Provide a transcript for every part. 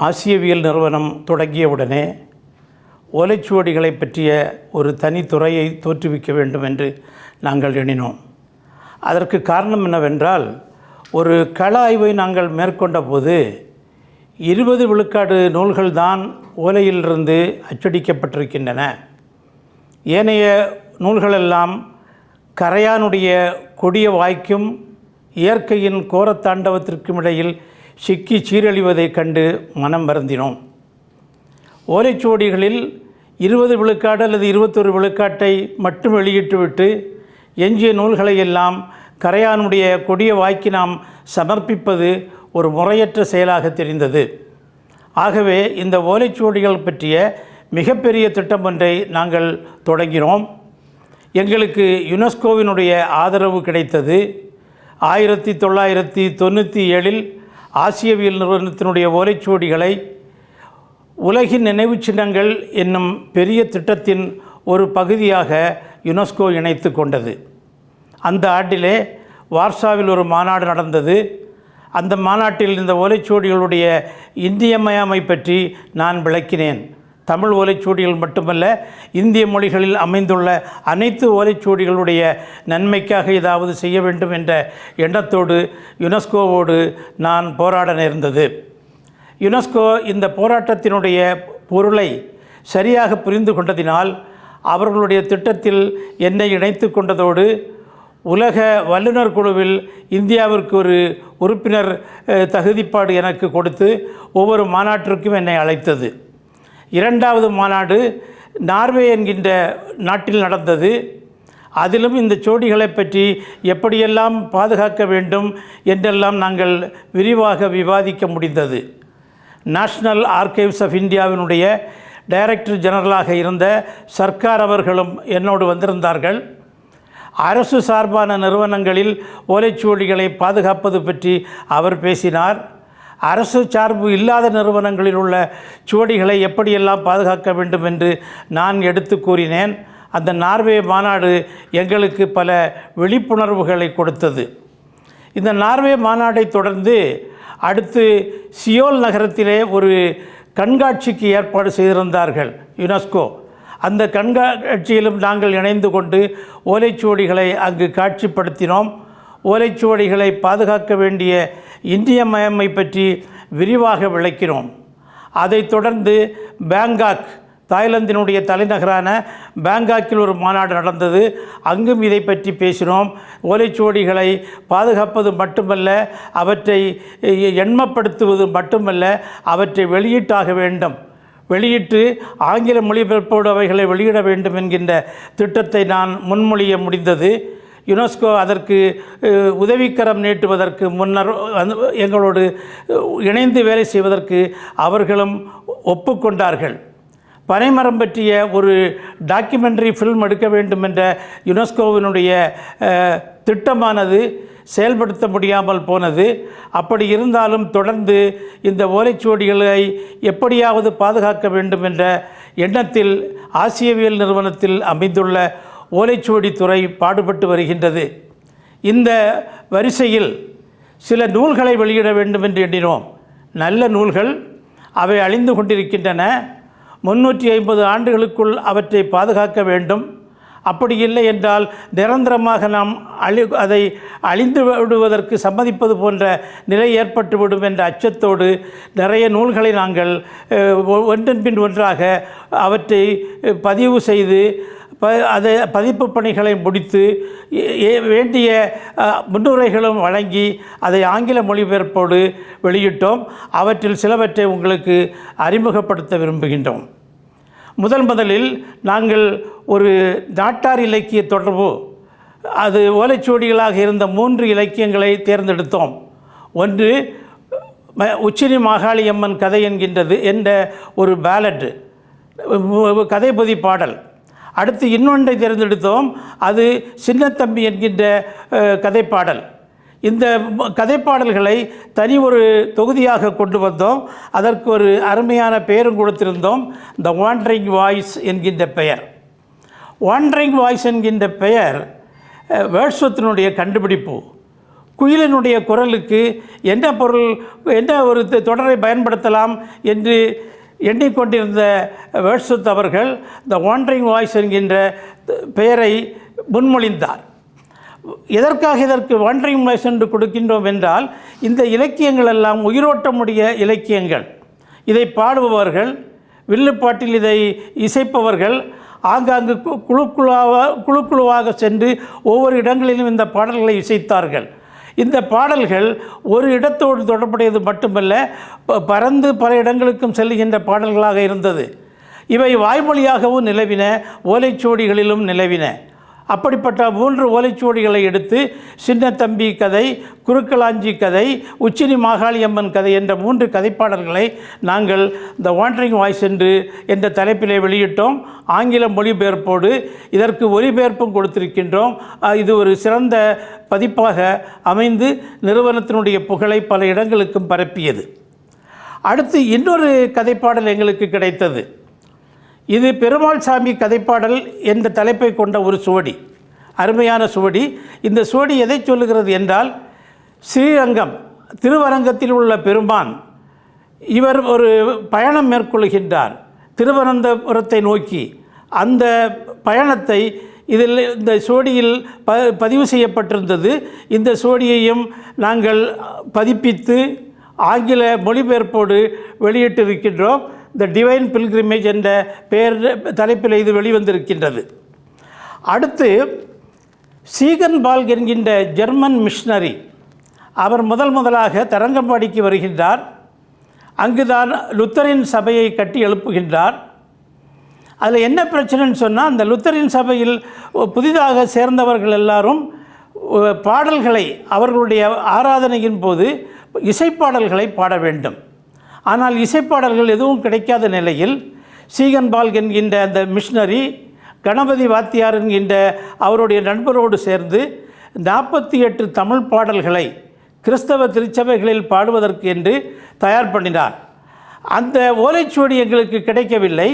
ஆசியவியல் நிறுவனம் தொடங்கியவுடனே ஓலைச்சுவடிகளை பற்றிய ஒரு தனித்துறையை தோற்றுவிக்க வேண்டும் என்று நாங்கள் எண்ணினோம். அதற்கு காரணம் என்னவென்றால் ஒரு கள ஆய்வை நாங்கள் மேற்கொண்ட போது இருபது விழுக்காடு நூல்கள்தான் ஓலையிலிருந்து அச்சடிக்கப்பட்டிருக்கின்றன. ஏனைய நூல்களெல்லாம் கரையானுடைய கொடிய வாய்க்கும் இயற்கையின் கோரத்தாண்டவத்திற்கும் இடையில் சிக்கி சீரழிவதைக் கண்டு மனம் வருந்தினோம். ஓலைச்சுவடிகளில் இருபது விழுக்காடு அல்லது இருபத்தொரு விழுக்காட்டை மட்டும் வெளியிட்டுவிட்டு எஞ்சிய நூல்களை எல்லாம் கரையானுடைய கொடிய வாய்க்கு நாம் சமர்ப்பிப்பது ஒரு முறையற்ற செயலாக தெரிந்தது. ஆகவே இந்த ஓலைச்சுவடிகள் பற்றிய மிகப்பெரிய திட்டம் ஒன்றை நாங்கள் தொடங்கினோம். எங்களுக்கு யுனெஸ்கோவினுடைய ஆதரவு கிடைத்தது. ஆயிரத்தி தொள்ளாயிரத்தி தொண்ணூற்றி ஏழில் ஆசியவியல் நிறுவனத்தினுடைய ஓலைச்சுவடிகளை உலகின் நினைவுச் சின்னங்கள் என்னும் பெரிய திட்டத்தின் ஒரு பகுதியாக யுனெஸ்கோ இணைத்து கொண்டது. அந்த ஆண்டிலே வார்சாவில் ஒரு மாநாடு நடந்தது. அந்த மாநாட்டில் இந்த ஓலைச்சுவடிகளுடைய இந்தியமயமை பற்றி நான் விளக்கினேன். தமிழ் ஓலைச்சுவடிகள் மட்டுமல்ல இந்திய மொழிகளில் அமைந்துள்ள அனைத்து ஓலைச்சுவடிகளுடைய நன்மைக்காக ஏதாவது செய்ய வேண்டும் என்ற எண்ணத்தோடு யுனெஸ்கோவோடு நான் போராட நேர்ந்தது. யுனெஸ்கோ இந்த போராட்டத்தினுடைய பொருளை சரியாக புரிந்து கொண்டதினால் அவர்களுடைய திட்டத்தில் என்னை இணைத்து கொண்டதோடு உலக வல்லுநர் குழுவில் இந்தியாவிற்கு ஒரு உறுப்பினர் தகுதிப்பாடு எனக்கு கொடுத்து ஒவ்வொரு மாநாட்டிற்கும் என்னை அழைத்தது. இரண்டாவது மாநாடு நார்வே என்கின்ற நாட்டில் நடந்தது. அதிலும் இந்த ஜோடிகளை பற்றி எப்படியெல்லாம் பாதுகாக்க வேண்டும் என்றெல்லாம் நாங்கள் விரிவாக விவாதிக்க முடிந்தது. நேஷ்னல் ஆர்கைவ்ஸ் ஆஃப் இந்தியாவினுடைய டைரக்டர் ஜெனரலாக இருந்த சர்க்கார் அவர்களும் என்னோடு வந்திருந்தார்கள். அரசு சார்பான நிறுவனங்களில் ஓலைச்சுவடிகளை பாதுகாப்பது பற்றி அவர் பேசினார். அரசு சார்பு இல்லாத நிறுவனங்களில் உள்ள சுவடிகளை எப்படியெல்லாம் பாதுகாக்க வேண்டும் என்று நான் எடுத்து கூறினேன். அந்த நார்வே மாநாடு எங்களுக்கு பல விழிப்புணர்வுகளை கொடுத்தது. இந்த நார்வே மாநாட்டை தொடர்ந்து அடுத்து சியோல் நகரத்திலே ஒரு கண்காட்சிக்கு ஏற்பாடு செய்திருந்தார்கள் யுனெஸ்கோ. அந்த கண்காட்சியிலும் நாங்கள் இணைந்து கொண்டு ஓலைச்சுவடிகளை அங்கு காட்சிப்படுத்தினோம். ஓலைச்சுவடிகளை பாதுகாக்க வேண்டிய இந்தியமயமை பற்றி விரிவாக விளக்கினோம் அதைத் தொடர்ந்து பேங்காக் தாய்லாந்தினுடைய தலைநகரான பேங்காக்கில் ஒரு மாநாடு நடந்தது. அங்கும் இதை பற்றி பேசினோம். ஓலைச்சுவடிகளை பாதுகாப்பது மட்டுமல்ல அவற்றை எண்மப்படுத்துவது மட்டுமல்ல அவற்றை வெளியீட்டாக வேண்டும். வெளியிட்டு ஆங்கில மொழிபெயர்ப்போடு அவைகளை வெளியிட வேண்டும் என்கின்ற திட்டத்தை நான் முன்மொழிய முடிந்தது. யுனெஸ்கோ அதற்கு உதவிக்கரம் நீட்டுவதற்கு முன்னர் எங்களோடு இணைந்து வேலை செய்வதற்கு அவர்களும் ஒப்புக்கொண்டார்கள். பனைமரம் பற்றிய ஒரு டாக்குமெண்ட்ரி ஃபில்ம் எடுக்க வேண்டும் என்ற யுனெஸ்கோவினுடைய திட்டமானது செயல்படுத்த முடியாமல் போனது. அப்படி இருந்தாலும் தொடர்ந்து இந்த ஓலைச்சுவடிகளை எப்படியாவது பாதுகாக்க வேண்டும் என்ற எண்ணத்தில் ஆசியவியல் நிறுவனத்தில் அமைந்துள்ள ஓலைச்சுவடி துறை பாடுபட்டு வருகின்றது. இந்த வரிசையில் சில நூல்களை வெளியிட வேண்டும் என்று எண்ணினோம். நல்ல நூல்கள் அவை அழிந்து கொண்டிருக்கின்றன. முன்னூற்றி ஐம்பது ஆண்டுகளுக்குள் அவற்றை பாதுகாக்க வேண்டும். அப்படி இல்லை என்றால் நிரந்தரமாக நாம் அழி அதை அழிந்து விடுவதற்கு சம்மதிப்பது போன்ற நிலை ஏற்பட்டுவிடும் என்ற அச்சத்தோடு நிறைய நூல்களை நாங்கள் ஒன்றன் பின் ஒன்றாக அவற்றை பதிவு செய்து அதை பதிப்பு பணிகளை முடித்து ஏ- வேண்டிய முன்னுரைகளும் வழங்கி அதை ஆங்கில மொழிபெயர்ப்போடு வெளியிட்டோம். அவற்றில் சிலவற்றை உங்களுக்கு அறிமுகப்படுத்த விரும்புகின்றோம். முதல் முதலில் நாங்கள் ஒரு நாட்டார் இலக்கிய தொடர்பு அது ஓலைச்சுவடிகளாக இருந்த மூன்று இலக்கியங்களை தேர்ந்தெடுத்தோம். ஒன்று ம- உச்சினி மாகாளியம்மன் கதை என்கின்றது என்ற ஒரு பேலட் கதைபதி பாடல். அடுத்து இன்னொன்றை தேர்ந்தெடுத்தோம். அது சின்னத்தம்பி என்கின்ற கதைப்பாடல். இந்த கதைப்பாடல்களை தனி ஒரு தொகுதியாக கொண்டு வந்தோம். அதற்கு ஒரு அருமையான பெயரும் கொடுத்திருந்தோம். த வாண்டரிங் வாய்ஸ் என்கின்ற பெயர். வாண்டரிங் வாய்ஸ் என்கின்ற பெயர் அஹ், கண்டுபிடிப்பு. குயிலினுடைய குரலுக்கு என்ன பொருள் என்ன ஒரு தொடரை பயன்படுத்தலாம் என்று எண்ணிக்கொண்டிருந்த வேர்ட்ஸ்வத் அவர்கள் த வாண்டரிங் வாய்ஸ் என்கின்ற பெயரை முன்மொழிந்தார். எதற்காக இதற்கு வாண்டரிங் வாய்ஸ் என்று கொடுக்கின்றோம் என்றால் இந்த இலக்கியங்கள் எல்லாம் உயிரோட்டமுடைய இலக்கியங்கள். இதை பாடுபவர்கள் வில்லுப்பாட்டில் இதை இசைப்பவர்கள் ஆங்காங்கு கு- குழு குழுவாக குழு குழுவாக சென்று ஒவ்வொரு இடங்களிலும் இந்த பாடல்களை இசைத்தார்கள். இந்த பாடல்கள் ஒரு இடத்தோடு தொடர்புடையது மட்டுமல்ல ப- பறந்து பல இடங்களுக்கும் செல்லுகின்ற பாடல்களாக இருந்தது. இவை வாய்மொழியாகவும் நிலவின ஓலைச்சுவடிகளிலும் நிலவின. அப்படிப்பட்ட மூன்று ஓலைச்சுவடிகளை எடுத்து சின்ன தம்பி கதை குறுக்கலாஞ்சி கதை உச்சினி மாகாளியம்மன் கதை என்ற மூன்று கதைப்பாடல்களை நாங்கள் த வாண்டரிங் வாய்ஸ் என்று என்ற தலைப்பிலே வெளியிட்டோம். ஆங்கில மொழிபெயர்ப்போடு இதற்கு ஒலிபெயர்ப்பும் கொடுத்திருக்கின்றோம். இது ஒரு சிறந்த பதிப்பாக அமைந்து நிறுவனத்தினுடைய புகழை பல இடங்களுக்கும் பரப்பியது. அடுத்து இன்னொரு கதைப்பாடல் எங்களுக்கு கிடைத்தது. இது பெருமாள் சாமி கதைப்பாடல் என்ற தலைப்பை கொண்ட ஒரு சுவடி. அருமையான சுவடி. இந்த சுவடி எதை சொல்லுகிறது என்றால் ஸ்ரீரங்கம் திருவரங்கத்தில் உள்ள பெருமான் இவர் ஒரு பயணம் மேற்கொள்கின்றார். திருவனந்தபுரத்தை நோக்கி. அந்த பயணத்தை இதில் இந்த சோடியில் ப பதிவு செய்யப்பட்டிருந்தது. இந்த சோடியையும் நாங்கள் பதிப்பித்து ஆங்கில மொழிபெயர்ப்போடு வெளியிட்டிருக்கின்றோம். த டிவைன் பில்கிரிமேஜ் என்ற பெயர் தலைப்பில் இது வெளிவந்திருக்கின்றது. அடுத்து சீகன் பால்க் என்கின்ற ஜெர்மன் மிஷனரி அவர் முதல் முதலாக தரங்கம்பாடிக்கு வருகின்றார். அங்குதான் லுத்தரின் சபையை கட்டி எழுப்புகின்றார். அதில் என்ன பிரச்சனைன்னு சொன்னால் அந்த லுத்தரின் சபையில் புதிதாக சேர்ந்தவர்கள் எல்லாரும் பாடல்களை அவர்களுடைய ஆராதனையின் போது இசைப்பாடல்களை பாட வேண்டும். ஆனால் இசைப்பாடல்கள் எதுவும் கிடைக்காத நிலையில் சீகன்பால் என்கின்ற அந்த மிஷினரி கணபதி வாத்தியார் என்கின்ற அவருடைய நண்பரோடு சேர்ந்து நாற்பத்தி எட்டு தமிழ் பாடல்களை கிறிஸ்தவ திருச்சபைகளில் பாடுவதற்கு என்று தயார் பண்ணினார். அந்த ஓலைச்சுவடி எங்களுக்கு கிடைக்கவில்லை.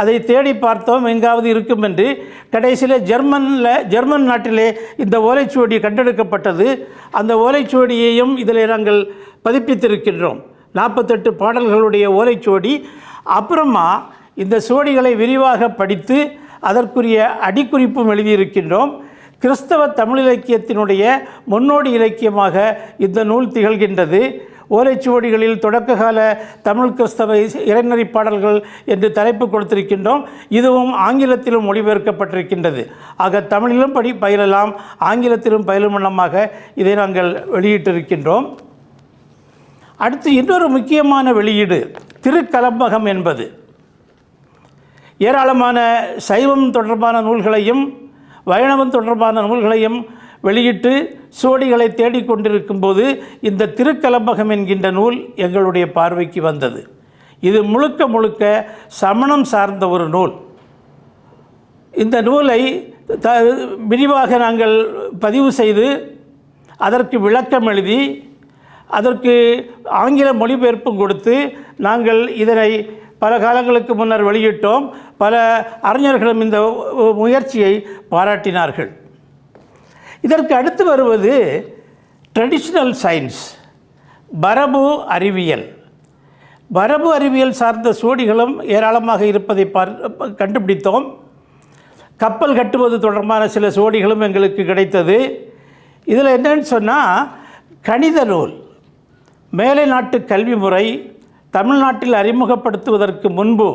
அதை தேடி பார்த்தோம் எங்காவது இருக்கும் என்று. கடைசியில் ஜெர்மனில் ஜெர்மன் நாட்டிலே இந்த ஓலைச்சுவடி கண்டெடுக்கப்பட்டது. அந்த ஓலைச்சுவடியையும் இதில் நாங்கள் பதிப்பித்திருக்கின்றோம். நாற்பத்தெட்டு பாடல்களுடைய ஓலைச்சுவடி அப்புறமா இந்த சுவடிகளை விரிவாக படித்து அதற்குரிய அடிக்குறிப்பும் எழுதியிருக்கின்றோம். கிறிஸ்தவ தமிழ் இலக்கியத்தினுடைய முன்னோடி இலக்கியமாக இந்த நூல் திகழ்கின்றது. ஓலைச்சுவடிகளில் தொடக்ககால தமிழ் கிறிஸ்தவ இசை- பாடல்கள் என்று தலைப்பு கொடுத்திருக்கின்றோம். இதுவும் ஆங்கிலத்திலும் மொழிபெயர்க்கப்பட்டிருக்கின்றது. ஆக தமிழிலும் படி பயிலலாம் ஆங்கிலத்திலும் பயிலும் வண்ணமாக இதை நாங்கள் வெளியிட்டிருக்கின்றோம். அடுத்து இன்னொரு முக்கியமான வெளியீடு திருக்கலம்பகம் என்பது. ஏராளமான சைவம் தொடர்பான நூல்களையும் வைணவம் தொடர்பான நூல்களையும் வெளியிட்டு சுவடிகளை தேடிக்கொண்டிருக்கும் போது இந்த திருக்கலம்பகம் என்கின்ற நூல் எங்களுடைய பார்வைக்கு வந்தது. இது முழுக்க முழுக்க சமணம் சார்ந்த ஒரு நூல். இந்த நூலை த விரிவாக நாங்கள் பதிவு செய்து அதற்கு விளக்கம் எழுதி அதற்கு ஆங்கில மொழிபெயர்ப்பும் கொடுத்து நாங்கள் இதனை பல காலங்களுக்கு முன்னர் வெளியிட்டோம். பல அறிஞர்களும் இந்த முயற்சியை பாராட்டினார்கள். இதற்கு அடுத்து வருவது ட்ரெடிஷ்னல் சயின்ஸ் பரபு அறிவியல். பரபு அறிவியல் சார்ந்த சோடிகளும் ஏராளமாக இருப்பதை பார் கண்டுபிடித்தோம். கப்பல் கட்டுவது தொடர்பான சில சோடிகளும் எங்களுக்கு கிடைத்தது. இதில் என்னன்னு சொன்னால் கணித நூல். மேலை நாட்டு கல்வி முறை தமிழ்நாட்டில் அறிமுகப்படுத்துவதற்கு முன்பு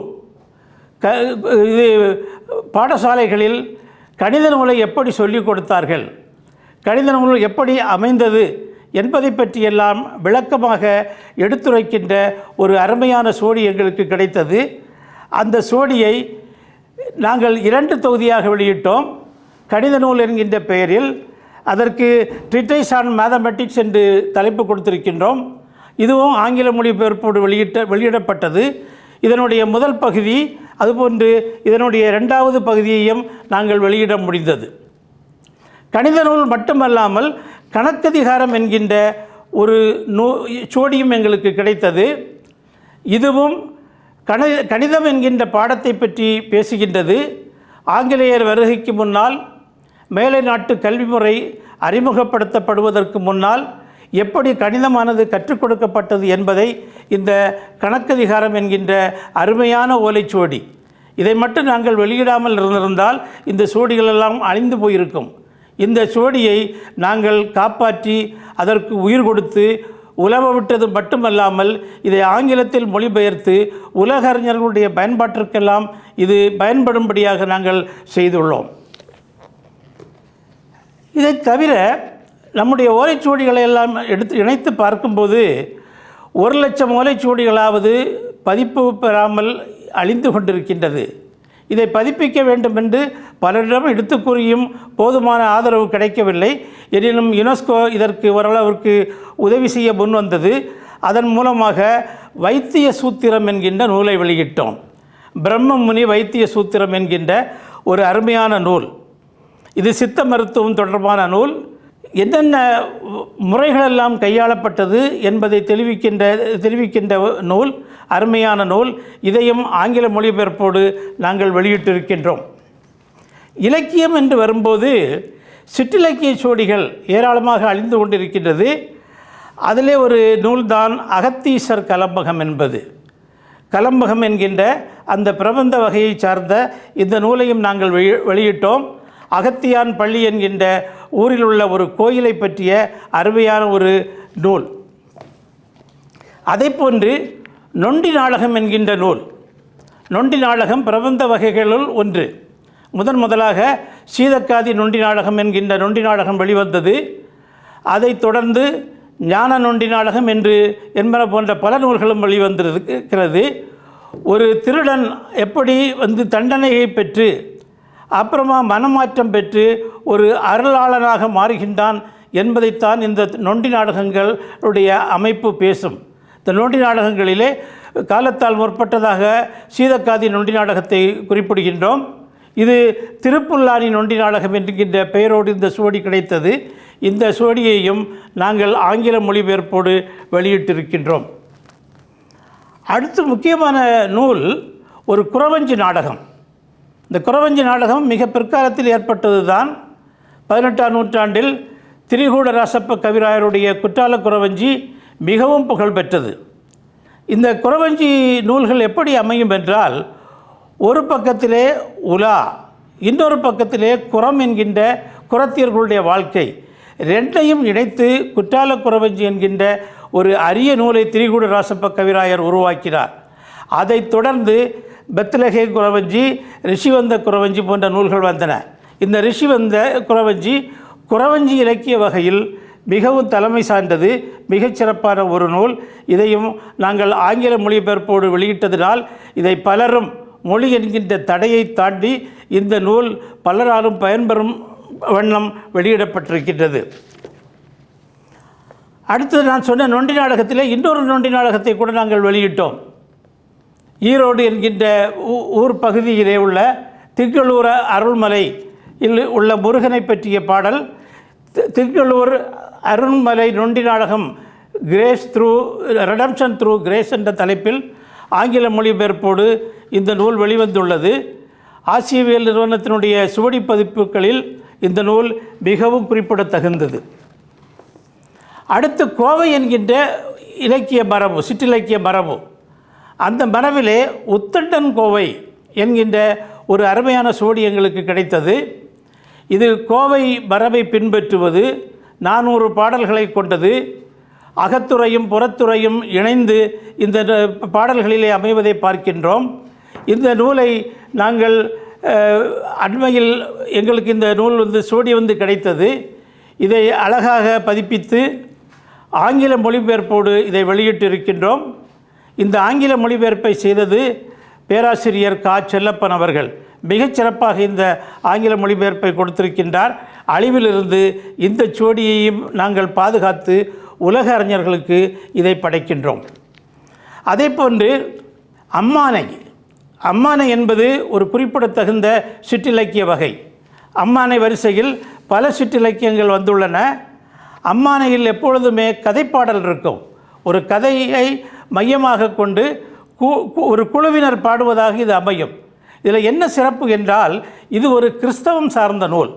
க இது பாடசாலைகளில் கணித நூலை எப்படி சொல்லிக் கொடுத்தார்கள் கணித நூல் எப்படி அமைந்தது என்பதை பற்றியெல்லாம் விளக்கமாக எடுத்துரைக்கின்ற ஒரு அருமையான சோடி எங்களுக்கு கிடைத்தது. அந்த சோடியை நாங்கள் இரண்டு தொகுதியாக வெளியிட்டோம். கணித நூல் என்கின்ற பெயரில் அதற்கு ட்ரிட்டைஸ் ஆன் மேத்தமெட்டிக்ஸ் என்று தலைப்பு கொடுத்திருக்கின்றோம். இதுவும் ஆங்கில மொழிபெயர்ப்போடு வெளியிட்ட வெளியிடப்பட்டது. இதனுடைய முதல் பகுதி அதுபோன்று இதனுடைய இரண்டாவது பகுதியையும் நாங்கள் வெளியிட முடிந்தது. கணித நூல் மட்டுமல்லாமல் கணக்கதிகாரம் என்கின்ற ஒரு நூ சோடியும் எங்களுக்கு கிடைத்தது. இதுவும் கணி கணிதம் என்கின்ற பாடத்தை பற்றி பேசுகின்றது. ஆங்கிலேயர் வருகைக்கு முன்னால் மேலை நாட்டு கல்வி முறை அறிமுகப்படுத்தப்படுவதற்கு முன்னால் எப்படி கணிதமானது கற்றுக் கொடுக்கப்பட்டது என்பதை இந்த கணக்கதிகாரம் என்கின்ற அருமையான ஓலைச்சுவடி. இதை மட்டும் நாங்கள் வெளியிடாமல் இருந்திருந்தால் இந்த சுவடிகளெல்லாம் அழிந்து போயிருக்கும். இந்த சுவடியை நாங்கள் காப்பாற்றி அதற்கு உயிர் கொடுத்து உலவ விட்டது மட்டுமல்லாமல் இதை ஆங்கிலத்தில் மொழிபெயர்த்து உலக அறிஞர்களுடைய பயன்பாட்டிற்கெல்லாம் இது பயன்படும்படியாக நாங்கள் செய்துள்ளோம். இதை தவிர நம்முடைய ஓலைச்சுவடிகளை எல்லாம் எடுத்து இணைத்து பார்க்கும்போது ஒரு லட்சம் ஓலைச்சுவடிகளாவது பதிப்பு பெறாமல் அழிந்து கொண்டிருக்கின்றது. இதை பதிப்பிக்க வேண்டும் என்று பலரிடம் எடுத்து கூறியும் போதுமான ஆதரவு கிடைக்கவில்லை. எனினும் யுனெஸ்கோ இதற்கு ஓரளவிற்கு உதவி செய்ய முன் வந்தது. அதன் மூலமாக வைத்திய சூத்திரம் என்கின்ற நூலை வெளியிட்டோம். பிரம்மமுனி வைத்திய சூத்திரம் என்கின்ற ஒரு அருமையான நூல். இது சித்த மருத்துவம் தொடர்பான நூல். என்னென்ன முறைகளெல்லாம் கையாளப்பட்டது என்பதை தெளிவிக்கின்ற தெரிவிக்கின்ற நூல் அருமையான நூல் இதையும் ஆங்கில மொழிபெயர்ப்போடு நாங்கள் வெளியிட்டிருக்கின்றோம். இலக்கியம் என்று வரும்போது சிற்றிலக்கிய சோடிகள் ஏராளமாக அழிந்து கொண்டிருக்கின்றது. அதிலே ஒரு நூல்தான் அகத்தீசர் கலம்பகம் என்பது. கலம்பகம் என்கின்ற அந்த பிரபந்த வகையை சார்ந்த இந்த நூலையும் நாங்கள் வெளி வெளியிட்டோம். அகத்தியான் பள்ளி என்கின்ற ஊரில் உள்ள ஒரு கோயிலை பற்றிய அருமையான ஒரு நூல். அதைப்போன்று நொண்டி நாடகம் என்கின்ற நூல். நொண்டி நாடகம் பிரபந்த வகைகளுள் ஒன்று. முதன் முதலாக சீதக்காதி நொண்டி நாடகம் என்கின்ற நொண்டி நாடகம் வெளிவந்தது. அதைத் தொடர்ந்து ஞான நொண்டி நாடகம் என்று என்பன போன்ற பல நூல்களும் வெளிவந்திருக்கிறது. ஒரு திருடன் எப்படி வந்து தண்டனையை பெற்று அப்புறமா மனமாற்றம் பெற்று ஒரு அருளாளனாக மாறுகின்றான் என்பதைத்தான் இந்த நொண்டி நாடகங்களுடைய அமைப்பு பேசும். இந்த நொண்டி நாடகங்களிலே காலத்தால் முற்பட்டதாக சீதக்காதி நொண்டி நாடகத்தை குறிப்பிடுகின்றோம். இது திருப்புல்லானி நொண்டி நாடகம் என்கின்ற பெயரோடு இந்த சுவடி கிடைத்தது. இந்த சுவடியையும் நாங்கள் ஆங்கில மொழிபெயர்ப்போடு வெளியிட்டிருக்கின்றோம். அடுத்து முக்கியமான நூல் ஒரு குறவஞ்சி நாடகம். இந்த குறவஞ்சி நாடகம் மிக பிற்காலத்தில் ஏற்பட்டது தான் பதினெட்டாம் நூற்றாண்டில் திரிகூட ராசப்ப கவிராயருடைய குற்றால குறவஞ்சி மிகவும் புகழ் பெற்றது. இந்த குறவஞ்சி நூல்கள் எப்படி அமையும் என்றால் ஒரு பக்கத்திலே உலா இன்னொரு பக்கத்திலே குரம் என்கின்ற குரத்தியர்களுடைய வாழ்க்கை ரெண்டையும் இணைத்து குற்றால குறவஞ்சி என்கின்ற ஒரு அரிய நூலை திரிகூட ராசப்ப கவிராயர் உருவாக்கினார். அதைத் தொடர்ந்து பெத்லகே குறவஞ்சி ரிஷிவந்த குறவஞ்சி போன்ற நூல்கள் வந்தன. இந்த ரிஷிவந்த குறவஞ்சி குறவஞ்சி இலக்கிய வகையில் மிகவும் தலைமை சார்ந்தது மிகச்சிறப்பான ஒரு நூல். இதையும் நாங்கள் ஆங்கில மொழிபெயர்ப்போடு வெளியிட்டதினால் இதை பலரும் மொழி என்கின்ற தடையை தாண்டி இந்த நூல் பலராலும் பயன்பெறும் வண்ணம் வெளியிடப்பட்டிருக்கின்றது. அடுத்தது நான் சொன்ன நொண்டி நாடகத்திலே இன்னொரு நொண்டி நாடகத்தை கூட நாங்கள் வெளியிட்டோம். ஈரோடு என்கின்ற ஊ- ஊர் பகுதியிலே உள்ள திங்களூர அருள்மலை இல் உள்ள முருகனை பற்றிய பாடல் தி- அருள்மலை நொண்டி நாடகம் grace through redemption through grace என்ற தலைப்பில் ஆங்கில மொழிபெயர்ப்போடு இந்த நூல் வெளிவந்துள்ளது. ஆசியவியல் நிறுவனத்தினுடைய சுவடி பதிப்புகளில் இந்த நூல் மிகவும் குறிப்பிடத்தகுந்தது. அடுத்து கோவை என்கின்ற இலக்கிய மரபு சிற்றிலக்கிய மரபு. அந்த மரபிலே உத்தண்டன் கோவை என்கின்ற ஒரு அருமையான சுவடி எங்களுக்கு கிடைத்தது. இது கோவை மரபை பின்பற்றுவது நானூறு பாடல்களை கொண்டது. அகத்துறையும் புறத்துறையும் இணைந்து இந்த பாடல்களிலே அமைவதை பார்க்கின்றோம். இந்த நூலை நாங்கள் அண்மையில் எங்களுக்கு இந்த நூல் வந்து சூடி வந்து கிடைத்தது. இதை அழகாக பதிப்பித்து ஆங்கில மொழிபெயர்ப்போடு இதை வெளியிட்டிருக்கின்றோம். இந்த ஆங்கில மொழிபெயர்ப்பை செய்தது பேராசிரியர் கா. செல்லப்பன் அவர்கள். மிகச் சிறப்பாக இந்த ஆங்கில மொழிபெயர்ப்பை கொடுத்திருக்கின்றார். அழிவிலிருந்து இந்த சுவடியையும் நாங்கள் பாதுகாத்து உலக அறிஞர்களுக்கு இதை படைக்கின்றோம். அதே போன்று அம்மானை அம்மானை என்பது ஒரு குறிப்பிடத்தகுந்த சிற்றிலக்கிய வகை. அம்மானை வரிசையில் பல சிற்றிலக்கியங்கள் வந்துள்ளன. அம்மானையில் எப்பொழுதுமே கதைப்பாடல் இருக்கும். ஒரு கதையை மையமாக கொண்டு கு- கு- ஒரு குழுவினர் பாடுவதாக இது அமையும். இதில் என்ன சிறப்பு என்றால் இது ஒரு கிறிஸ்தவம் சார்ந்த நூல்.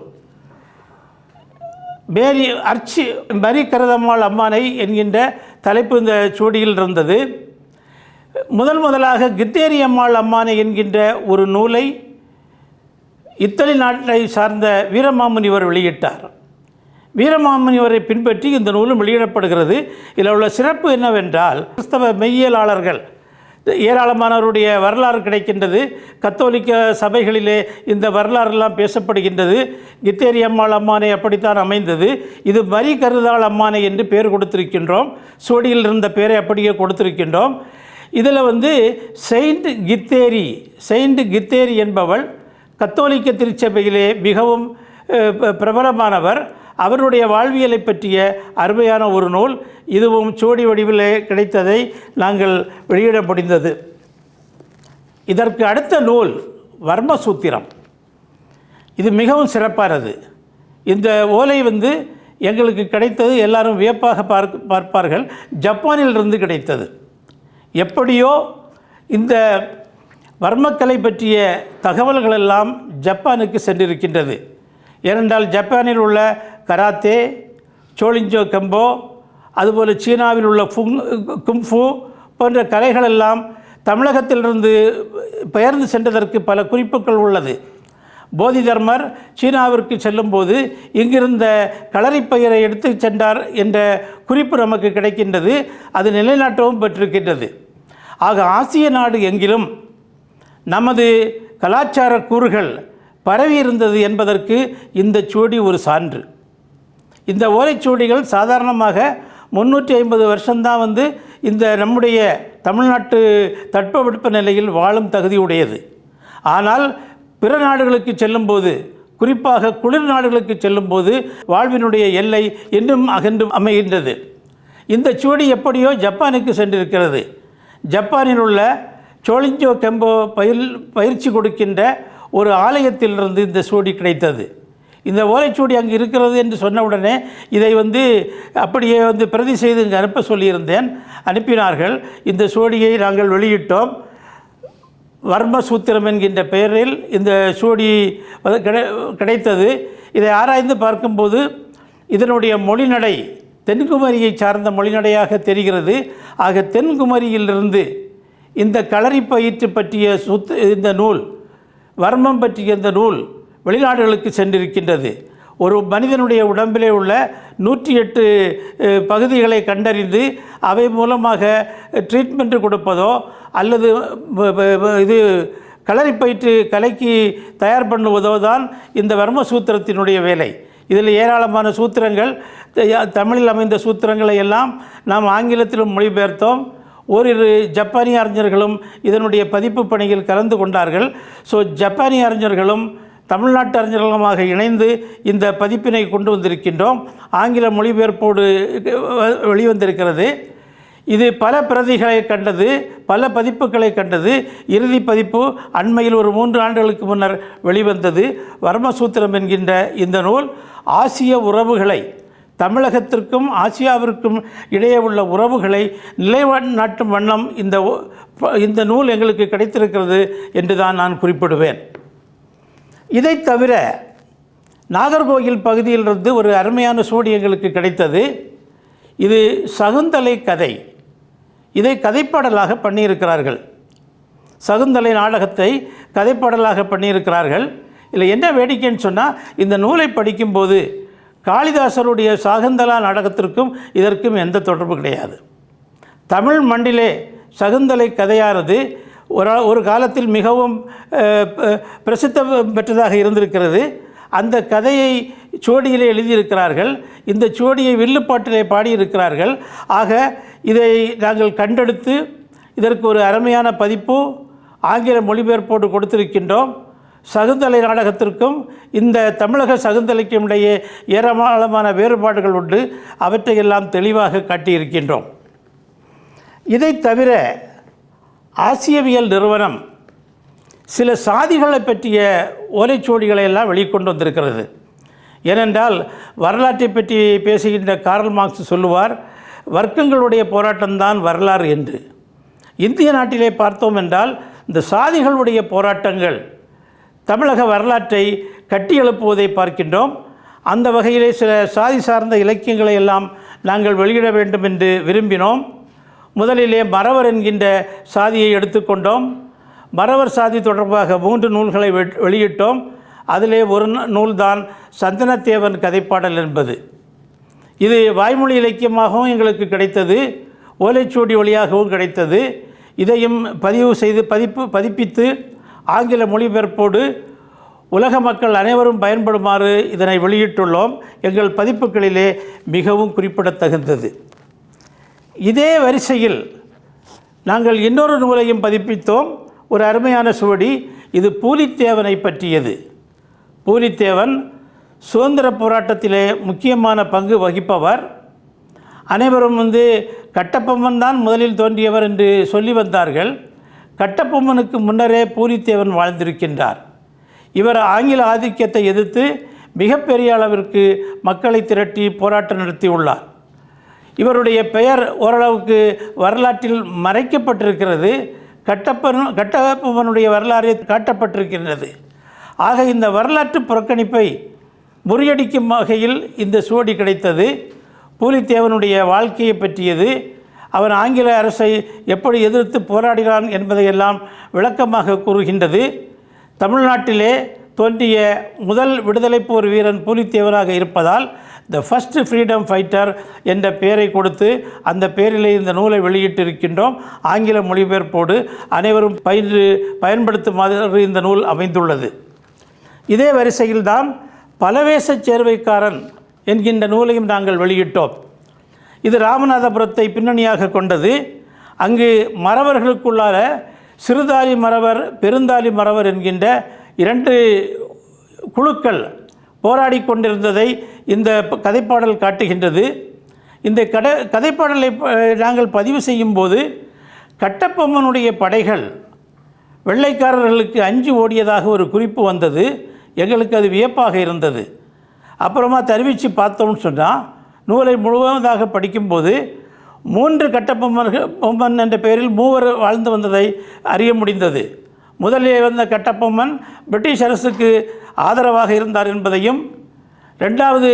பேரி அர்ச்சி மரி கரதம்மாள் அம்மானை என்கின்ற தலைப்பு இந்த சூடியில் இருந்தது. முதல் முதலாக கித்தேரி அம்மாள் அம்மானை என்கின்ற ஒரு நூலை இத்தலி நாட்டை சார்ந்த வீரமாமுனிவர் வெளியிட்டார். வீரமாமுனிவரை பின்பற்றி இந்த நூலும் வெளியிடப்படுகிறது. இதில் உள்ள சிறப்பு என்னவென்றால் கிறிஸ்தவ மெய்யியலாளர்கள் ஏராளமானவருடைய வரலாறு கிடைக்கின்றது. கத்தோலிக்க சபைகளிலே இந்த வரலாறெல்லாம் பேசப்படுகின்றது. கித்தேரி அம்மாள் அம்மானை அப்படித்தான் அமைந்தது. இது மரி கருதாள் அம்மானை என்று பெயர் கொடுத்திருக்கின்றோம். சோடியில் இருந்த பெயரை அப்படியே கொடுத்திருக்கின்றோம். இதில் வந்து செயின்ட் கித்தேரி செயின்ட் கித்தேரி என்பவள் கத்தோலிக்க திருச்சபையிலே மிகவும் ப- பிரபலமானவர். அவருடைய வாழ்வியலை பற்றிய அருமையான ஒரு நூல். இதுவும் சோடி வடிவிலே கிடைத்ததை நாங்கள் வெளியிட முடிந்தது. இதற்கு அடுத்த நூல் வர்மசூத்திரம். இது மிகவும் சிறப்பானது. இந்த ஓலை வந்து எங்களுக்கு கிடைத்தது எல்லாரும் வியப்பாக பார்க்க பார்ப்பார்கள். ஜப்பானிலிருந்து கிடைத்தது. எப்படியோ இந்த வர்மக்கலை பற்றிய தகவல்களெல்லாம் ஜப்பானுக்கு சென்றிருக்கின்றது. ஏனென்றால் ஜப்பானில் உள்ள கராத்தே சோளிஞ்சோ கெம்போ அதுபோல் சீனாவில் உள்ள ஃபுங் கும்ஃபு போன்ற கலைகளெல்லாம் தமிழகத்திலிருந்து பெயர்ந்து சென்றதற்கு பல குறிப்புகள் உள்ளது. போதி தர்மர் சீனாவிற்கு செல்லும்போது இங்கிருந்த களரிப்பயிரை எடுத்து சென்றார் என்ற குறிப்பு நமக்கு கிடைக்கின்றது. அது நிலைநாட்டவும் பெற்றிருக்கின்றது. ஆக ஆசிய நாடு எங்கிலும் நமது கலாச்சார கூறுகள் பரவி இருந்தது என்பதற்கு இந்த சுவடி ஒரு சான்று. இந்த ஓலைச்சுவடிகள் சாதாரணமாக முந்நூற்றி ஐம்பது வருஷம்தான் வந்து இந்த நம்முடைய தமிழ்நாட்டு தட்பவெட்ப நிலையில் வாழும் தகுதியுடையது. ஆனால் பிற நாடுகளுக்கு செல்லும்போது குறிப்பாக குளிர் நாடுகளுக்கு செல்லும்போது வாழ்வினுடைய எல்லை இன்னும் அகன்று அமைகின்றது. இந்த சுவடி எப்படியோ ஜப்பானுக்கு சென்றிருக்கிறது. ஜப்பானில் உள்ள சோளிஞ்சோ கெம்போ பயில் பயிற்சி கொடுக்கின்ற ஒரு ஆலயத்திலிருந்து இந்த சுவடி கிடைத்தது. இந்த ஓலைச்சுவடி அங்கே இருக்கிறது என்று சொன்ன உடனே இதை வந்து அப்படியே வந்து பிரதி செய்து இங்கே அனுப்ப சொல்லியிருந்தேன். அனுப்பினார்கள். இந்த சுவடியை நாங்கள் வெளியிட்டோம். வர்மசூத்திரம் என்கின்ற பெயரில் இந்த சுவடி கிடை கிடைத்தது. இதை ஆராய்ந்து பார்க்கும்போது இதனுடைய மொழிநடை தென்குமரியை சார்ந்த மொழிநடையாக தெரிகிறது. ஆக தென்குமரியிலிருந்து இந்த களரி பயிற்று பற்றிய சுத்து இந்த நூல் வர்மம் பற்றிய இந்த நூல் வெளிநாடுகளுக்கு சென்றிருக்கின்றது. ஒரு மனிதனுடைய உடம்பிலே உள்ள நூற்றி எட்டு பகுதிகளை கண்டறிந்து அவை மூலமாக ட்ரீட்மெண்ட் கொடுப்பதோ அல்லது இது களரி பயிற்று கலைக்கு தயார் பண்ணுவதோ தான் இந்த வர்ம சூத்திரத்தினுடைய வேலை. இதில் ஏராளமான சூத்திரங்கள் த- தமிழில் அமைந்த சூத்திரங்களை எல்லாம் நாம் ஆங்கிலத்திலும் மொழிபெயர்த்தோம். ஓரிரு ஜப்பானிய அறிஞர்களும் இதனுடைய பதிப்பு பணியில் கலந்து கொண்டார்கள். ஸோ ஜப்பானிய அறிஞர்களும் தமிழ்நாட்டு அறிஞர்களுமாக இணைந்து இந்த பதிப்பினை கொண்டு வந்திருக்கின்றோம். ஆங்கில மொழிபெயர்ப்போடு வெளிவந்திருக்கிறது. இது பல பிரதிகளை கண்டது பல பதிப்புகளை கண்டது. இறுதி பதிப்பு அண்மையில் ஒரு மூன்று ஆண்டுகளுக்கு முன்னர் வெளிவந்தது. வர்மசூத்திரம் என்கின்ற இந்த நூல் ஆசிய உறவுகளை தமிழகத்திற்கும் ஆசியாவிற்கும் இடையே உள்ள உறவுகளை நிலைநாட்டும் வண்ணம் இந்த ஒ- இந்த நூல் எங்களுக்கு கிடைத்திருக்கிறது என்று தான் நான் குறிப்பிடுவேன். இதை தவிர நாகர்கோயில் பகுதியிலிருந்து ஒரு அருமையான சூடி எங்களுக்கு கிடைத்தது. இது சகுந்தலை கதை. இதை கதைப்பாடலாக பண்ணியிருக்கிறார்கள். சகுந்தலை நாடகத்தை கதைப்பாடலாக பண்ணியிருக்கிறார்கள். இல்லை என்ன வேடிக்கைன்னு சொன்னால் இந்த நூலை படிக்கும்போது காளிதாசருடைய சகுந்தலா நாடகத்திற்கும் இதற்கும் எந்த தொடர்பு கிடையாது. தமிழ் மண்ணிலே சகுந்தலை கதையானது ஒரு ஒரு காலத்தில் மிகவும் ப- பிரசித்தம் பெற்றதாக இருந்திருக்கிறது. அந்த கதையை சோடியிலே எழுதியிருக்கிறார்கள். இந்த சோடியை வில்லுப்பாட்டிலே பாடியிருக்கிறார்கள். ஆக இதை நாங்கள் கண்டெடுத்து இதற்கு ஒரு அருமையான பதிப்பு ஆங்கில மொழிபெயர்ப்போடு கொடுத்திருக்கின்றோம். சகுந்தலை நாடகத்திற்கும் இந்த தமிழக சகுந்தலைக்கும் இடையே ஏராளமான வேறுபாடுகள் உண்டு. அவற்றையெல்லாம் தெளிவாக காட்டியிருக்கின்றோம். இதைத் தவிர ஆசியவியல் நிறுவனம் சில சாதிகளை பற்றிய ஓலைச்சுவடிகளை எல்லாம் வெளிக்கொண்டு வந்திருக்கிறது. ஏனென்றால் வரலாற்றை பற்றி பேசுகின்ற கார்ல் மார்க்ஸ் சொல்லுவார் வர்க்கங்களுடைய போராட்டம்தான் வரலாறு என்று. இந்திய நாட்டிலே பார்த்தோம் என்றால் இந்த சாதிகளுடைய போராட்டங்கள் தமிழக வரலாற்றை கட்டியெழுப்புவதை பார்க்கின்றோம். அந்த வகையிலே சில சாதி சார்ந்த இலக்கியங்களை எல்லாம் நாங்கள் வெளியிட வேண்டும் என்று விரும்பினோம். முதலிலே மறவர் என்கின்ற சாதியை எடுத்துக்கொண்டோம். மறவர் சாதி தொடர்பாக மூன்று நூல்களை வெ- வெளியிட்டோம். அதிலே ஒரு நூல்தான் சந்தனத்தேவன் கதைப்பாடல் என்பது. இது வாய்மொழி இலக்கியமாகவும் எங்களுக்கு கிடைத்தது. ஓலைச்சுவடி வழியாகவும் கிடைத்தது. இதையும் பதிவு செய்து பதிப்பு பதிப்பித்து ஆங்கில மொழிபெயர்ப்போடு உலக மக்கள் அனைவரும் பயன்படுமாறு இதனை வெளியிட்டுள்ளோம். எங்கள் பதிப்புகளிலே மிகவும் குறிப்பிடத்தகுந்தது. இதே வரிசையில் நாங்கள் இன்னொரு நூலையும் பதிப்பித்தோம். ஒரு அருமையான சுவடி இது பூலித்தேவனை பற்றியது. பூலித்தேவன் சுதந்திர போராட்டத்திலே முக்கியமான பங்கு வகிப்பவர். அனைவரும் வந்து கட்டபொம்மன் தான் முதலில் தோன்றியவர் என்று சொல்லி வந்தார்கள். கட்டபொம்மனுக்கு முன்னரே பூலித்தேவன் வாழ்ந்திருக்கின்றார். இவர் ஆங்கில ஆதிக்கத்தை எதிர்த்து மிகப்பெரிய அளவிற்கு மக்களை திரட்டி போராட்டம் நடத்தியுள்ளார். இவருடைய பெயர் ஓரளவுக்கு வரலாற்றில் மறைக்கப்பட்டிருக்கிறது. கட்டப்பன் கட்டப்பவனுடைய வரலாறு காட்டப்பட்டிருக்கின்றது. ஆக இந்த வரலாற்று புறக்கணிப்பை முறியடிக்கும் வகையில் இந்த சுவடி கிடைத்தது. பூலித்தேவனுடைய வாழ்க்கையை பற்றியது. அவன் ஆங்கில அரசை எப்படி எதிர்த்து போராடினான் என்பதையெல்லாம் விளக்கமாக கூறுகின்றது. தமிழ்நாட்டிலே தோன்றிய முதல் விடுதலைப் போர் வீரன் பூலித்தேவனாக இருப்பதால் த ஃபஸ்ட் ஃப்ரீடம் ஃபைட்டர் என்ற பெயரை கொடுத்து அந்த பெயரிலே இந்த நூலை வெளியிட்டிருக்கின்றோம். ஆங்கில மொழிபெயர்ப்போடு அனைவரும் பயின்று பயன்படுத்துமாறு இந்த நூல் அமைந்துள்ளது. இதே வரிசையில்தான் பலவேச சேர்வைக்காரன் என்கின்ற நூலையும் நாங்கள் வெளியிட்டோம். இது ராமநாதபுரத்தை பின்னணியாக கொண்டது. அங்கு மறவர்களுக்குள்ளார சிறுதாலி மறவர் பெருந்தாலி மறவர் என்கின்ற இரண்டு குழுக்கள் போராடி கொண்டிருந்ததை இந்த கதைப்பாடல் காட்டுகின்றது. இந்த கட கதைப்பாடலை ப- நாங்கள் பதிவு செய்யும்போது கட்டபொம்மனுடைய படைகள் வெள்ளைக்காரர்களுக்கு அஞ்சு ஓடியதாக ஒரு குறிப்பு வந்தது. எங்களுக்கு அது வியப்பாக இருந்தது. அப்புறமா தெரிவித்து பார்த்தோம்னு சொன்னால் நூலை முழுவதாக படிக்கும்போது மூன்று கட்டப்பொம்மர்கள் பொம்மன் என்ற பெயரில் மூவர் வாழ்ந்து வந்ததை அறிய முடிந்தது. முதலில் வந்த கட்டபொம்மன் பிரிட்டிஷ் அரசுக்கு ஆதரவாக இருந்தார் என்பதையும் ரெண்டாவது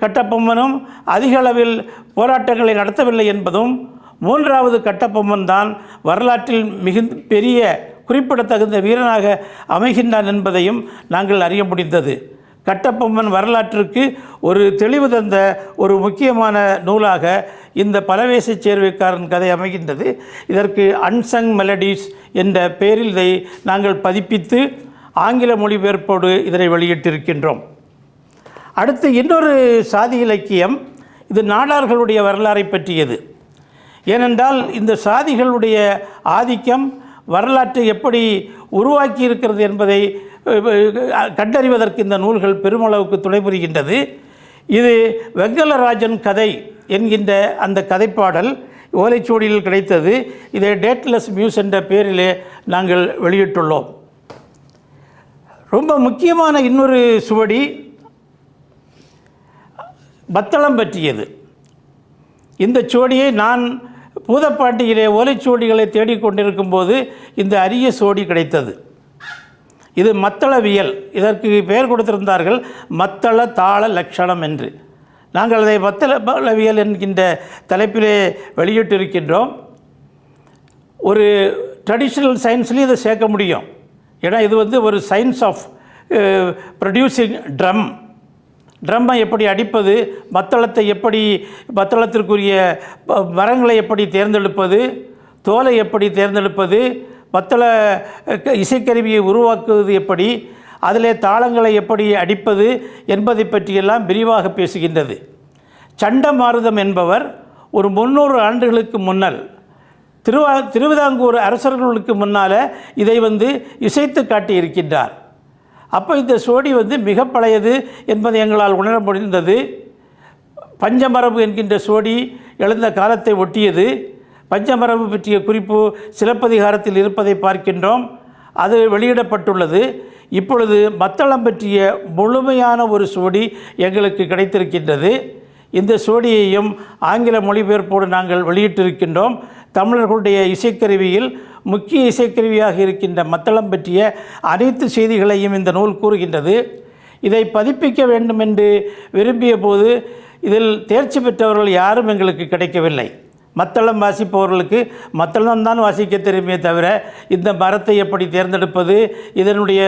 கட்டபொம்மனும் அதிக அளவில் போராட்டங்களை நடத்தவில்லை என்பதும் மூன்றாவது கட்டபொம்மன் தான் வரலாற்றில் மிகுந்த பெரிய குறிப்பிடத்தகுந்த வீரனாக அமைகின்றான் என்பதையும் நாங்கள் அறிய முடிந்தது. கட்டபொம்மன் வரலாற்றுக்கு ஒரு தெளிவு தந்த ஒரு முக்கியமான நூலாக இந்த பலவேசச் சேர்வைக்காரன் கதை அமைகின்றது. இதற்கு அன்சங் மெலடிஸ் என்ற பெயரில் இதை நாங்கள் பதிப்பித்து ஆங்கில மொழிபெயர்ப்போடு இதனை வெளியிட்டிருக்கின்றோம். அடுத்து இன்னொரு சாதி இலக்கியம் இது நாடார்களுடைய வரலாறை பற்றியது. ஏனென்றால் இந்த சாதிகளுடைய ஆதிக்கம் வரலாற்றை எப்படி உருவாக்கி இருக்கிறது என்பதை கண்டறிவதற்கு இந்த நூல்கள் பெருமளவுக்கு துணை புரிகின்றது. இது வெங்கலராஜன் கதை என்கின்ற அந்த கதைப்பாடல் ஓலைச்சுவடியில் கிடைத்தது. இதை டேட்லெஸ் மியூஸ் என்ற பேரிலே நாங்கள் வெளியிட்டுள்ளோம். ரொம்ப முக்கியமான இன்னொரு சுவடி பத்தளம் பற்றியது. இந்த சுவடியை நான் பூதப்பாட்டியிலே ஓலைச்சுவடிகளை தேடிக்கொண்டிருக்கும் போது இந்த அரிய சுவடி கிடைத்தது. இது மத்தளவியல். இதற்கு பெயர் கொடுத்திருந்தார்கள் மத்தள தாள லட்சணம் என்று. நாங்கள் அதை மத்தளவியல் என்கின்ற தலைப்பிலே வெளியிட்டிருக்கின்றோம். ஒரு ட்ரெடிஷ்னல் சயின்ஸ்லேயும் இதை சேர்க்க முடியும். ஏன்னா இது வந்து ஒரு சயின்ஸ் ஆஃப் ப்ரொடியூசிங் ட்ரம் ட்ரம்மை எப்படி அடிப்பது மத்தளத்தை எப்படி மத்தளத்திற்குரிய மரங்களை எப்படி தேர்ந்தெடுப்பது தோலை எப்படி தேர்ந்தெடுப்பது மத்தள இசைக்கருவியை உருவாக்குவது எப்படி அதிலே தாளங்களை எப்படி அடிப்பது என்பதை பற்றியெல்லாம் விரிவாக பேசுகின்றது. சண்டமாருதம் என்பவர் ஒரு முந்நூறு ஆண்டுகளுக்கு முன்னல் திருவா திருவிதாங்கூர் அரசர்களுக்கு முன்னால் இதை வந்து இசைத்து காட்டியிருக்கின்றார். அப்போ இந்த சோடி வந்து மிக பழையது என்பதை எங்களால் உணர முடிந்தது. பஞ்சமரபு என்கின்ற சோடி எழுந்த காலத்தை ஒட்டியது. பஞ்சமரபு பற்றிய குறிப்பு சிலப்பதிகாரத்தில் இருப்பதை பார்க்கின்றோம். அது வெளியிடப்பட்டுள்ளது. இப்பொழுது மத்தளம் பற்றிய முழுமையான ஒரு சோடி எங்களுக்கு கிடைத்திருக்கின்றது. இந்த சோடியையும் ஆங்கில மொழிபெயர்ப்போடு நாங்கள் வெளியிட்டிருக்கின்றோம். தமிழர்களுடைய இசைக்கருவியில் முக்கிய இசைக்கருவியாக இருக்கின்ற மத்தளம் பற்றிய அனைத்து செய்திகளையும் இந்த நூல் கூறுகின்றது. இதை பதிப்பிக்க வேண்டும் என்று விரும்பிய போது இதில் தேர்ச்சி பெற்றவர்கள் யாரும் எங்களுக்கு கிடைக்கவில்லை. மத்தளம் வாசிப்பவர்களுக்கு மத்தளம் தான் வாசிக்க தெரியுமே தவிர இந்த மரத்தை எப்படி தேர்ந்தெடுப்பது இதனுடைய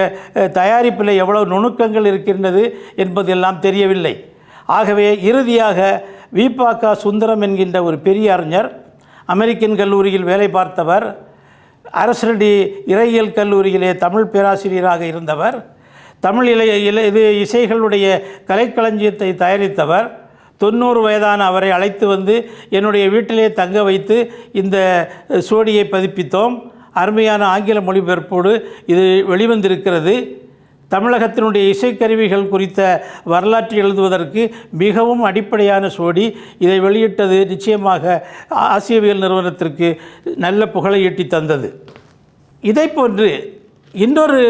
தயாரிப்பில் எவ்வளவு நுணுக்கங்கள் இருக்கின்றது என்பதெல்லாம் தெரியவில்லை. ஆகவே இறுதியாக விபாகா சுந்தரம் என்கின்ற ஒரு பெரிய அறிஞர் அமெரிக்கன் கல்லூரியில் வேலை பார்த்தவர் அரசரடி இறையியல் கல்லூரியிலே தமிழ் பேராசிரியராக இருந்தவர் தமிழ் இலை இலை இது இசைகளுடைய கலைக்களஞ்சியத்தை தயாரித்தவர். தொண்ணூறு வயதான அவரை அழைத்து வந்து என்னுடைய வீட்டிலே தங்க வைத்து இந்த சோடியை பதிப்பித்தோம். அருமையான ஆங்கில மொழிபெயர்ப்போடு இது வெளிவந்திருக்கிறது. தமிழகத்தினுடைய இசைக்கருவிகள் குறித்த வரலாற்று எழுதுவதற்கு மிகவும் அடிப்படையான சோடி இதை வெளியிட்டது நிச்சயமாக ஆசியவியல் நிறுவனத்திற்கு நல்ல புகழை ஈட்டி தந்தது. இதை போன்று இன்னொரு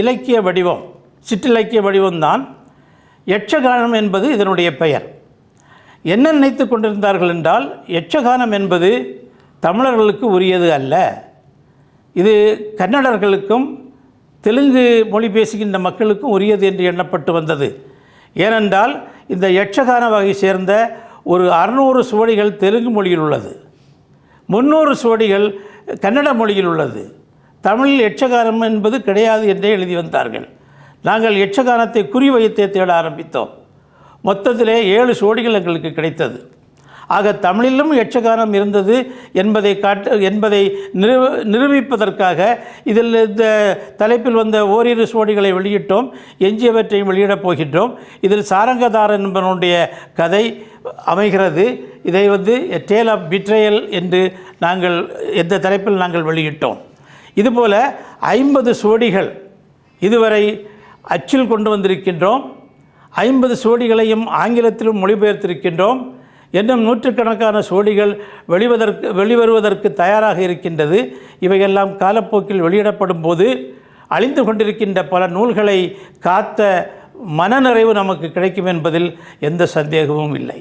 இலக்கிய வடிவம் சிற்றிலக்கிய வடிவம்தான் யட்சகானம் என்பது இதனுடைய பெயர். என்ன நினைத்து கொண்டிருந்தார்கள் என்றால் யட்சகானம் என்பது தமிழர்களுக்கு உரியது அல்ல. இது கன்னடர்களுக்கும் தெலுங்கு மொழி பேசுகின்ற மக்களுக்கும் உரியது என்று எண்ணப்பட்டு வந்தது. ஏனென்றால் இந்த யட்சகான வகை சேர்ந்த ஒரு அறுநூறு சுவடிகள் தெலுங்கு மொழியில் உள்ளது. முந்நூறு சுவடிகள் கன்னட மொழியில் உள்ளது. தமிழில் யட்சகானம் என்பது கிடையாது என்றே எழுதி வந்தார்கள். நாங்கள் யட்சகானத்தை குறிவைத்தே தேட ஆரம்பித்தோம். மொத்தத்திலே ஏழு சுவடிகள் எங்களுக்கு கிடைத்தது. ஆக தமிழிலும் யட்சகானம் இருந்தது என்பதை காட்டு என்பதை நிரூ நிரூபிப்பதற்காக இதில் இந்த தலைப்பில் வந்த ஓரிரு சுவடிகளை வெளியிட்டோம் எஞ்சியவற்றையும் வெளியிடப் போகின்றோம். இதில் சாரங்கதாரன் என்பவனுடைய கதை அமைகிறது. இதை வந்து டேல் ஆஃப் பிட்ரேயல் என்று நாங்கள் எந்த தலைப்பில் நாங்கள் வெளியிட்டோம். இதுபோல் ஐம்பது சுவடிகள் இதுவரை அச்சில் கொண்டு வந்திருக்கின்றோம். ஐம்பது சுவடிகளையும் ஆங்கிலத்திலும் மொழிபெயர்த்திருக்கின்றோம். இன்னும் நூற்றுக்கணக்கான சுவடிகள் வெளிவதற்கு வெளிவருவதற்கு தயாராக இருக்கின்றது. இவையெல்லாம் காலப்போக்கில் வெளியிடப்படும் போது அழிந்து கொண்டிருக்கின்ற பல நூல்களை காத்த மனநிறைவு நமக்கு கிடைக்கும் என்பதில் எந்த சந்தேகமும் இல்லை.